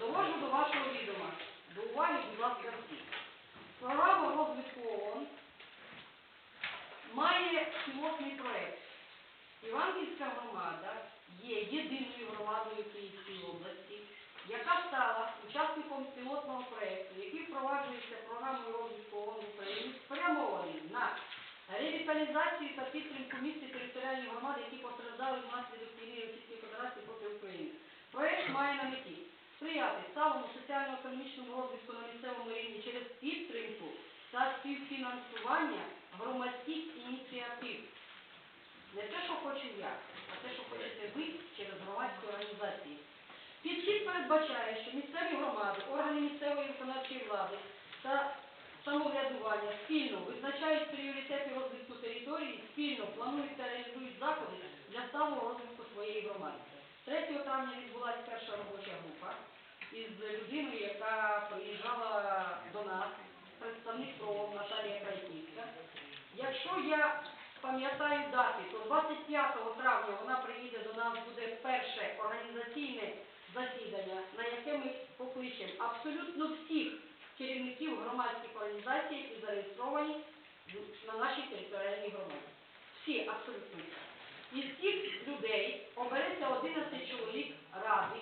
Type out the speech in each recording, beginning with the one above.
довожу до вашого відома, до уваги, будь ласка, всіх. Програма розвитку ООН має пілотний проект. Іванківська громада є єдиною громадою Київської області, яка стала учасником пілотного проекту, який впроваджується програмою розвитку ООН в Україні, спрямований на ревіталізацію та підтримку місць і територіальних громад, які постраждали внаслідок війни Російської Федерації проти України. Проект має на меті сприяти сталому соціально-економічному розвитку на місцевому рівні через підтримку та співфінансування громадських ініціатив. Не те, що хочу я, а те, що хочете ви через громадські організації. Підхід передбачає, що місцеві громади, органи місцевої виконавчої влади та самоврядування спільно визначають пріоритети розвитку території, спільно планують та реалізують заходи для сталого розвитку своєї громади. 3 травня відбулася перша робоча група із людиною, яка приїжджала до нас, представник ПРО Наталія Крайківська. Якщо я пам'ятаю дати, то 25 травня вона приїде до нас, буде перше організаційне засідання, на яке ми покличемо абсолютно всіх керівників громадських організацій, які зареєстровані на нашій територіальній громаді. Всі, абсолютно всі. Із цих людей обереться 11 чоловік ради.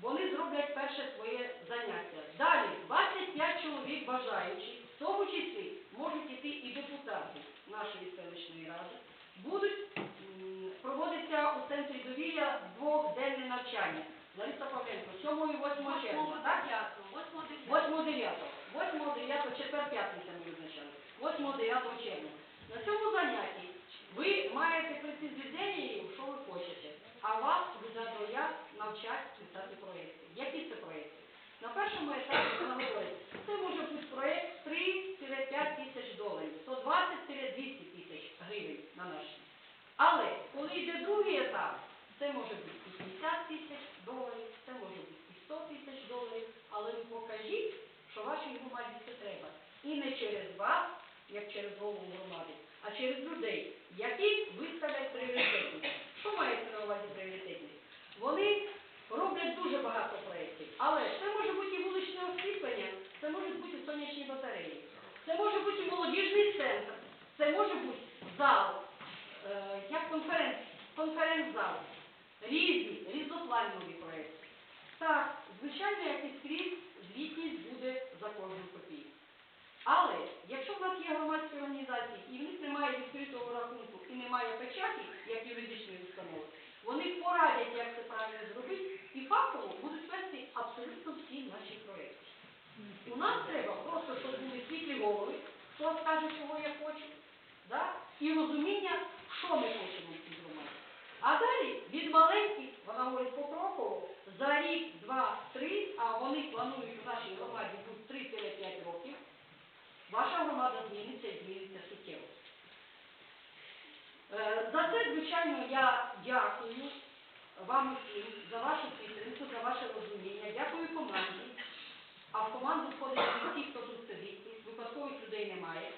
Вони зроблять перше своє заняття. Далі 25 чоловік бажаючих, в тому числі можуть іти і депутати нашої селищної ради, будуть м, проводиться у центрі довір'я двохденне навчання. Лариса Павленко, 7 і 8 червня, так? 8 9 8 9 четвер п'ятниця ми визначали. 8 9 червня. На цьому занятті ви маєте прийти з ідеєю, що ви хочете, а вас буде я навчать писати проєкти. Які це проєкти? На першому етапі вона говорить, це може бути проєкт 3-5 тисяч доларів, 120-200 тисяч гривень на наші. Але коли йде другий етап, це може бути і 50 тисяч доларів, це може бути і 100 тисяч доларів, але ви покажіть, що вашій громаді це треба. І не через вас, як через голову громади, а через людей, які виставлять пріоритетність. Що мається на увазі пріоритетність? Вони роблять дуже багато проєктів, але це може бути і вуличне освітлення, це можуть бути сонячні батареї, це може бути і молодіжний центр, це може бути зал, е, як конференц, конференц-зал, різні, різнопланові проєкти. Так, звичайно, як і скрізь, звітність буде за кожну копійку. Але якщо в нас є громадські організації і в них немає відкритого рахунку і немає печаті, як юридичної установи, вони порадять, як це правильно зробити, і фактово будуть вести абсолютно всі наші проєкти. У нас треба просто, щоб були світлі голови, хто скаже, чого я хочу, да? і розуміння, що ми хочемо в цій громаді. А далі від маленьких, вона говорить покроково, за рік, два, три, а вони планують в нашій громаді бути 3-5 років, ваша громада зміниться і зміниться суттєво. Е, За це, звичайно, я дякую вам усім за вашу підтримку, за ваше розуміння. Дякую команді. А в команду входять і ті, хто тут сидить, випадкових людей немає.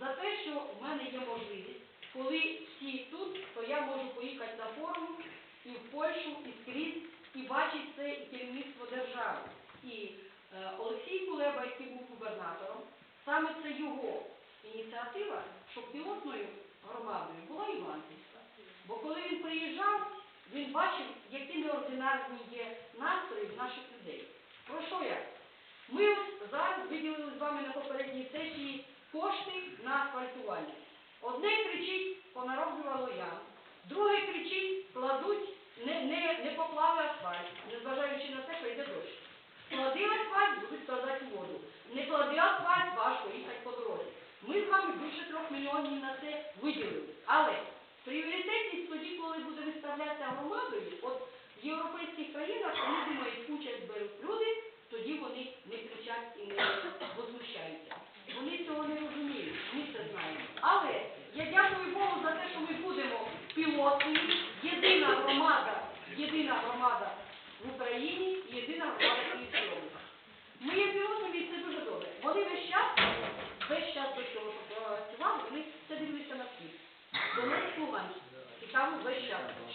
За те, що в мене є можливість, коли всі тут, то я можу поїхати на форум і в Польщу, і скрізь, і бачить це і керівництво держави. І е, Олексій Кулеба, який був губернатором, саме це його ініціатива, що пілотною громадою була Іванківська. Бо коли він приїжджав, він бачив, які неординарні є настрої в наших людей. Про що я? Ми от зараз виділили з вами на попередній сесії кошти на асфальтування. Одне кричить, понароблювало ям, друге кричить, кладуть, не, не, не поклали асфальт, незважаючи на те, що йде дощ. Клади асфальт, будуть складати воду. Не клади асфальт, важко їхати по дорозі. Ми з вами більше трьох мільйонів на це виділили. Але пріоритетність тоді, коли буде виставлятися громадою, от в європейських країнах вони думають, участь беруть люди, тоді вони не кричать і не возмущаються. Вони цього не розуміють, ми це знаємо. Але я дякую Богу за те, що ми будемо пілотною, єдина громада, єдина громада в Україні, єдина громада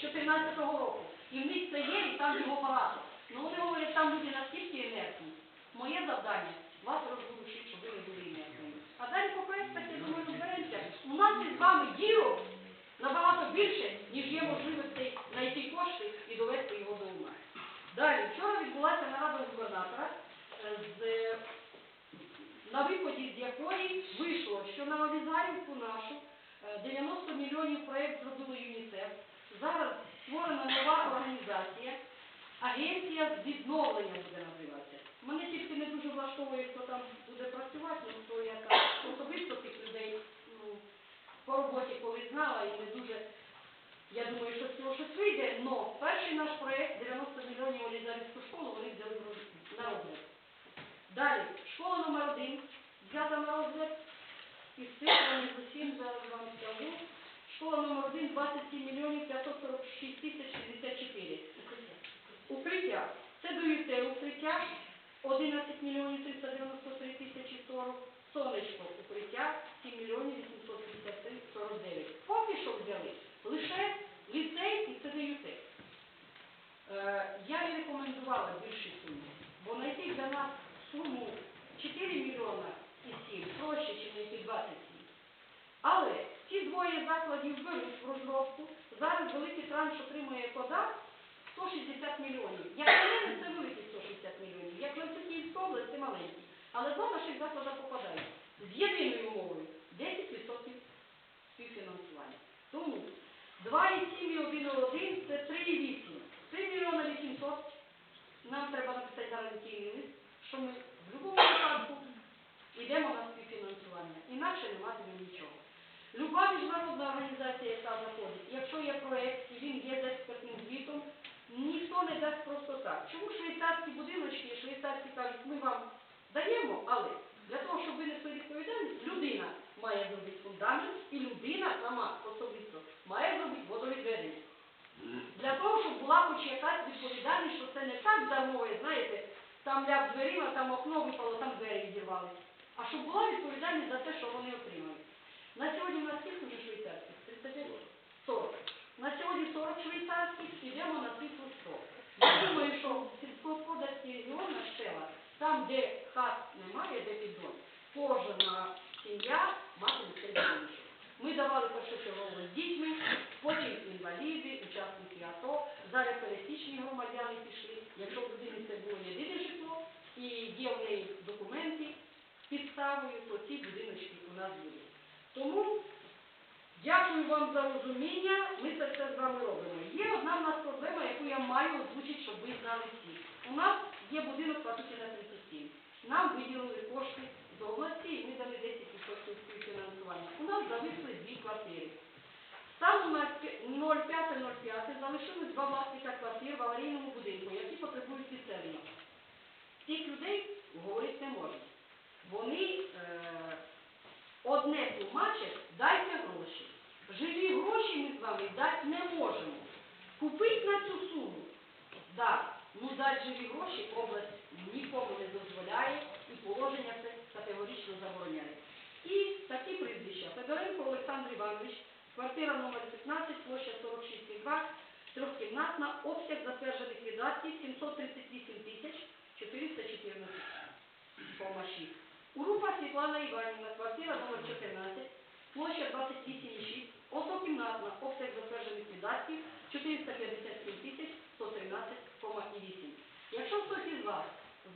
2014 року. І в них це є, і там його багато. Ну вони говорять, там люди настільки енергії. Моє завдання вас розворушити, щоб ви не були інертними. А далі по проєктах, я думаю, розберемося. У нас із вами діло набагато більше, ніж є можливості знайти кошти і довести його до ума. Далі, вчора відбулася нарада губернатора, е, на виході з якої вийшло, що на Олізарівку нашу е, 90 мільйонів проєкт зробили ЮНІСЕФ. Зараз створена нова організація, агенція з відновлення буде називатися. Мене тільки не дуже влаштовує, хто там буде працювати, ну, то я там особисто тих людей ну, по роботі коли знала і не дуже, я думаю, що з цього щось вийде, але перший наш проєкт 90 мільйонів Олізарівську школу вони взяли на розгляд. Далі, школа номер один взята на розгляд, і з цифрами з усім зараз вам скажу. Школа номер один 27 мільйонів 546 тисяч 64. Укриття. Це даєте укриття 11 мільйонів 393 тисячі 40. Сонечко укриття 7 мільйонів 853 49. Поки що взяли лише ліцей і ЦДЮТ. Е, я не рекомендувала більші суми, бо знайти для нас суму 4 мільйона і 7 проще, ніж знайти 27. Але закладів беруть в розробку. Зараз великий транш отримує КОДА 160 мільйонів. Як мене, це великі 160 мільйонів. Як область, це маленькі. Але два наших заклади попадають. З єдиною умовою 10% співфінансування. Тому 2,7 і 1,1 це 3,8. 3 мільйона 800. Нам треба написати гарантійний лист, що ми в будь-якому випадку йдемо на співфінансування. Інакше не матиме нічого. Люба міжнародна організація, яка заходить, якщо є проєкт і він є з експертним звітом, ніхто не дасть просто так. Чому швейцарські будиночки, швейцарці кажуть, ми вам даємо, але для того, щоб винесли відповідальність, людина має зробити фундамент і людина сама особисто має зробити водовідведення. Для того, щоб була хоч якась відповідальність, що це не так дармове, знаєте, там ляп дверима, там окно випало, там двері відірвали. А щоб була відповідальність за те, що вони отримали. На сьогодні у нас скільки вже швейцарських? 35? 40. На сьогодні 40 швейцарських, йдемо на цифру 100. Я думаю, що сільськогосподарський регіон наш села, там, де хат немає, де піддон, кожна сім'я матиме цей будиночок. Ми давали першочергово з дітьми, потім інваліди, учасники АТО, зараз пересічні громадяни пішли. Якщо в людини це було єдине житло і є в неї документи з підставою, то ці будиночки у нас будуть. Тому дякую вам за розуміння, ми це все з вами робимо. Є одна в нас проблема, яку я маю озвучити, щоб ви знали всі. У нас є будинок Патутіна 37. Нам виділили кошти з області, і ми дали 10% співфінансування. У нас зависли дві квартири. Станом на 05.05 залишились два власника квартир в аварійному будинку, які потребують відселення. Цих людей говорити не можна. Вони е, одне тлумачать, дайте гроші. Живі гроші ми з вами дати не можемо. Купить на цю суму, да, ну дати живі гроші область нікому не дозволяє і положення це категорично забороняє. І такі прізвища. Федоренко Олександр Іванович, квартира номер 15, площа 46,2, трьохкімнатна, обсяг затверджених видатків 738 тисяч 414,6. Урупа Світлана Іванівна, квартира номер 14, площа 28,6, однокімнатна, обсяг затверджених видатків 457 тисяч 113,8. Якщо хтось із вас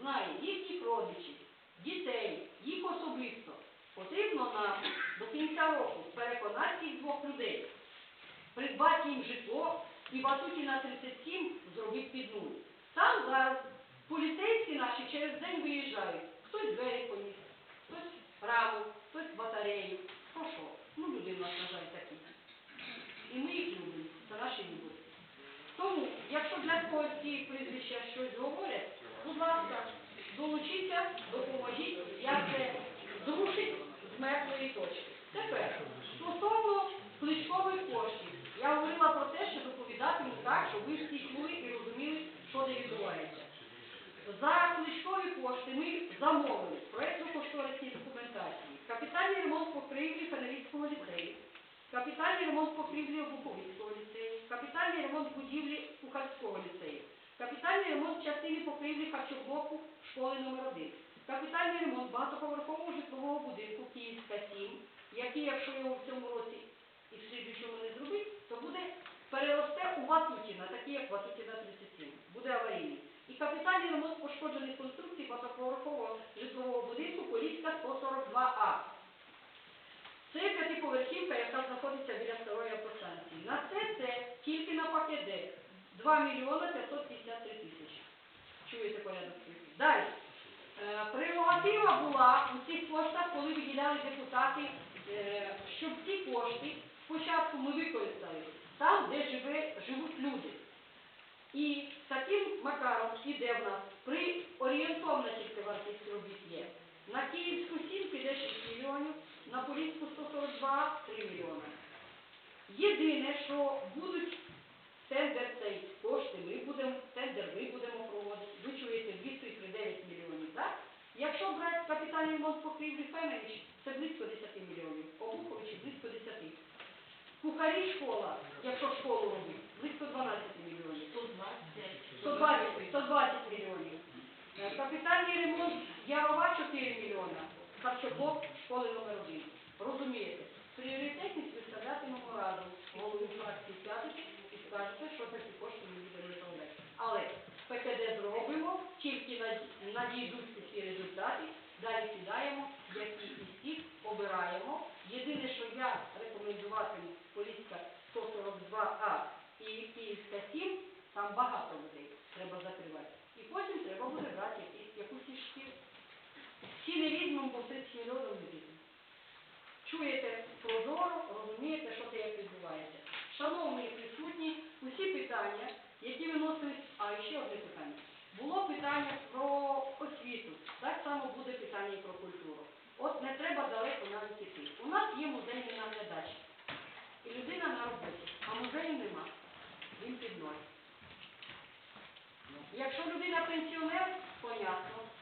знає їхніх родичів, дітей, їх особисто, потрібно нам до кінця року переконати цих двох людей, придбати їм житло і батуті на 37 зробити під нуль. Там зараз поліцейські наші через день виїжджають. Хтось двері поніс, раму, хтось батарею. Хто що? Ну, люди в нас, на жаль, такі. І ми їх любимо, це наші люди. Тому, якщо для когось ці прізвища щось говорять, будь ласка, долучіться, допоможіть, як це зрушить з мертвої точки. Тепер, стосовно кличкових коштів, я говорила про те, що доповідатиму так, щоб ви всі чули і розуміли, що де відбувається. За кличкові кошти ми замовили капітальний ремонт покрівлі Фенерівського ліцею, капітальний ремонт покрівлі Обуховицького ліцею, капітальний ремонт будівлі Кухарського ліцею, капітальний ремонт частини покрівлі харчоблоку школи номер 1 Капітальний ремонт багатоповерхового житлового будинку Київська 7, який, якщо його в цьому році і в слідчому не зробить, то буде переросте у Ватутіна, такий як Ватутіна 37, буде аварійний. І капітальний ремонт пошкоджених конструкцій багатоповерхового житлового будинку Поліська 142А. Це п'ятиповерхівка, яка знаходиться біля старої автостанції. На це це тільки на пакет 2 мільйони 553 тисячі. Чуєте порядок? Далі. Е, Прерогатива була у цих коштах, коли виділяли депутати, е, щоб ці кошти спочатку ми використали там, де живе, живуть люди. І таким макаром іде в нас при орієнтовна тільки вартість робіт є. На Київську 7 піде 6 мільйонів, на Поліську 142 3 мільйони. Єдине, що будуть тендер цей кошти, ми будемо, тендер ми будемо проводити. Ви чуєте, дві цифри 9 мільйонів, так? Якщо брати капітальний ремонт покрівлі Фенович, це близько 10 мільйонів, Обуховичі близько 10. Кухарі школа, якщо школу робить, близько 12 мільйонів. 120, 120 мільйонів. Е, Капітальний ремонт Ярова 4 мільйона. Харчоблок школи номер 1. Розумієте? Пріоритетність виставлятимемо разом голову фракції п'ятиці і скажете, що такі кошти ми будемо виправляти. Але ПКД зробимо, тільки над- надійдуть ці результати, далі кидаємо, які із тих обираємо. Єдине, що я рекомендуватиму Поліська 142А і Київська 7, там багато людей треба закривати. І потім треба буде брати якусь із. Всі не візьмемо, бо 30 мільйонів не візьмемо. Чуєте прозоро, розумієте, що це як відбувається. Шановні присутні, усі питання, які виносились, а ще одне питання. Було питання про освіту, так само буде питання і про культуру. От не треба далеко навіть іти. У нас є музейний наглядач. І людина на роботі, а музею нема. Він під ноль. Якщо людина пенсіонер, понятно.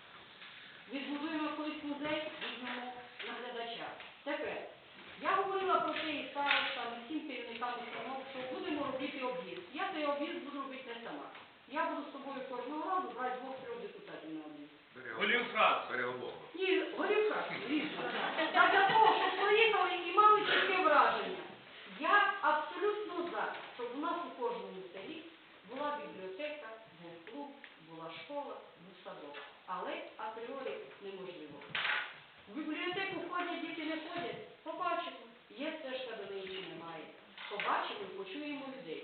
Відбудуємо колись музей, візьмемо наглядача. Тепер, я говорила про це і старостам, і всім керівникам установ, що будемо робити об'їзд. Я цей об'їзд буду робити не сама. Я буду з собою кожного разу брати двох-трьох депутатів на об'їзд. Голів фракції. Ні, горівка, різко. Та для того, щоб поїхали і мали чітке враження. Я абсолютно за, щоб у нас у кожному селі була бібліотека, був клуб, була школа, був садок. Але апріорі неможливо. В бібліотеку ходять, діти не ходять, побачимо. Є стежка до неї чи немає. Побачимо і почуємо людей.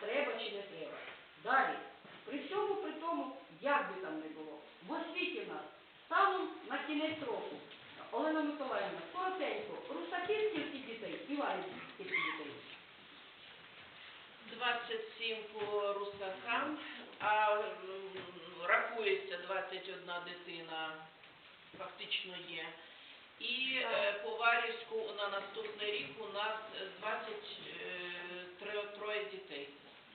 Треба чи не треба. Далі. При всьому при тому, як би там не було, в освіті в нас станом на кінець року. Олена Миколаївна, коротенько, русаків скільки дітей, співають скільки дітей. 27 по русакам, а м, рахується 21 дитина, фактично є. І е, по Варівську на наступний рік у нас 23 дітей.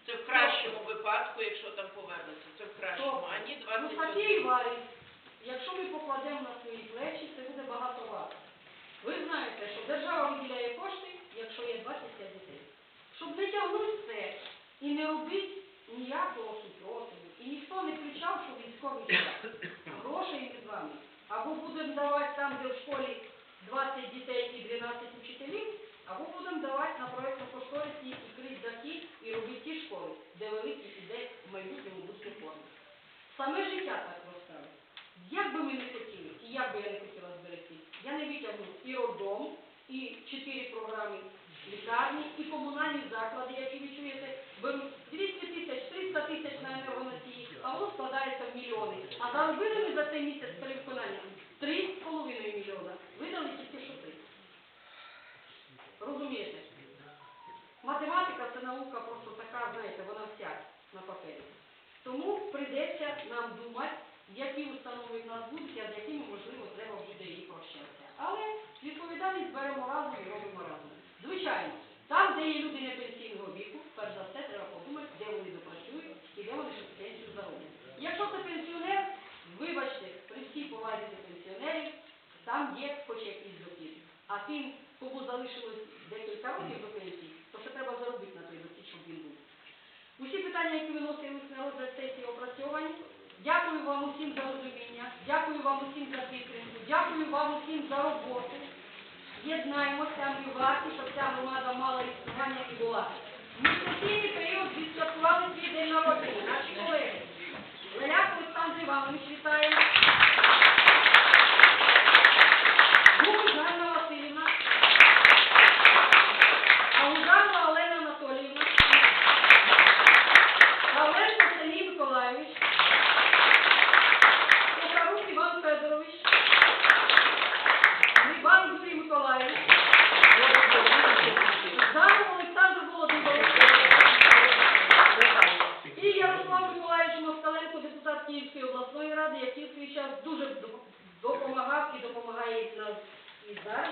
Це в кращому випадку, якщо там повернеться. Це в кращому, а ні Русаки 21. варі, якщо ми покладемо на свої плечі, це буде багато варто. Ви знаєте, що держава виділяє кошти, якщо є 25 дітей. Щоб не тягнути це і не робити ніякого супротиву, і ніхто не кричав, що військовий час. Грошей з вами. Або будемо давати там, де в школі 20 дітей і 12 учителів, або будемо давати на проєктно-кошторисні і крить дахи і робити ті школи, де великі ідеї в майбутньому будуть оформлені. Саме життя так розставить. Як би ми не хотіли, і як би я не хотіла зберегти, я не витягну і роддом, і чотири програми лікарні, і комунальні заклади, які ви чуєте, беруть 200 тисяч, 300 тисяч на енергоносії, а воно складається в мільйони. А заробили ми за цей місяць перевиконання 3,5 мільйона. Видали тільки що 3. Розумієте? Математика це наука просто така, знаєте, вона вся на папері. Тому прийдеться нам думати, які установи в нас будуть, а з якими, можливо, треба буде і прощатися. Але відповідальність беремо разом і робимо разом. Звичайно, там, де є люди не пенсійного віку, перш за все треба подумати, де вони допрацюють і де вони ще пенсію зароблять. Якщо це пенсіонер, вибачте, при всій повазі до пенсіонерів, там є хоч якийсь дохід. А тим, кому залишилось декілька років до пенсії, то ще треба заробити на той дохід, щоб він був. Усі питання, які виносились на розгляд сесії опрацьовані, усім за розуміння, дякую вам усім за підтримку, дякую вам усім за роботу. Єднаємося, ми варті, щоб ця громада мала існування і була. Ми сесійний період відсвяткували свій день народження, наші колеги. Ляляк Олександр Іванович вітає. Гук Васильівна. Аударова Олена Анатоліївна. Павленко Сергій Миколайович. Кухарук Іван Федорович. Грибан Юрій Миколайович. Жданов Олександр Володимирович. І Ярослав Миколаївич Москаленко, депутат Київської обласної ради, який в свій час дуже доп- допомагав і допомагає нам і зараз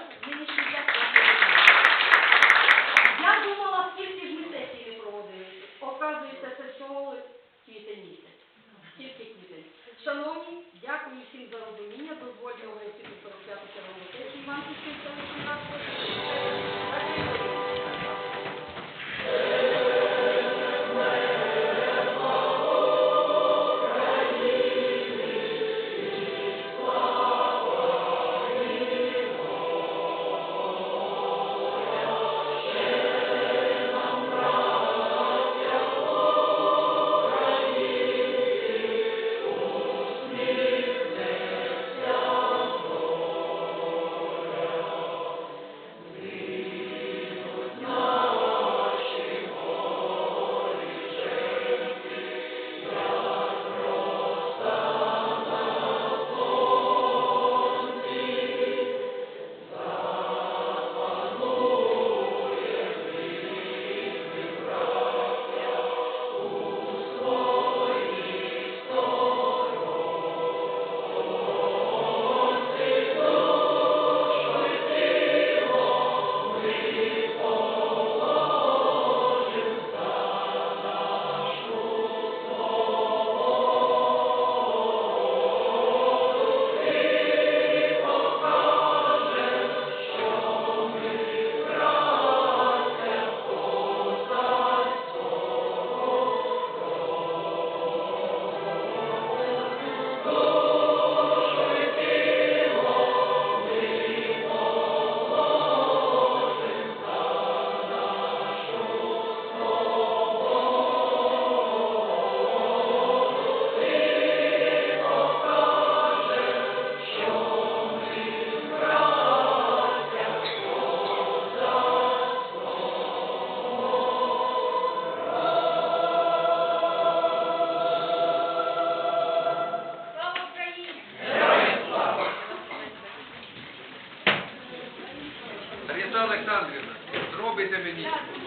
Thank you.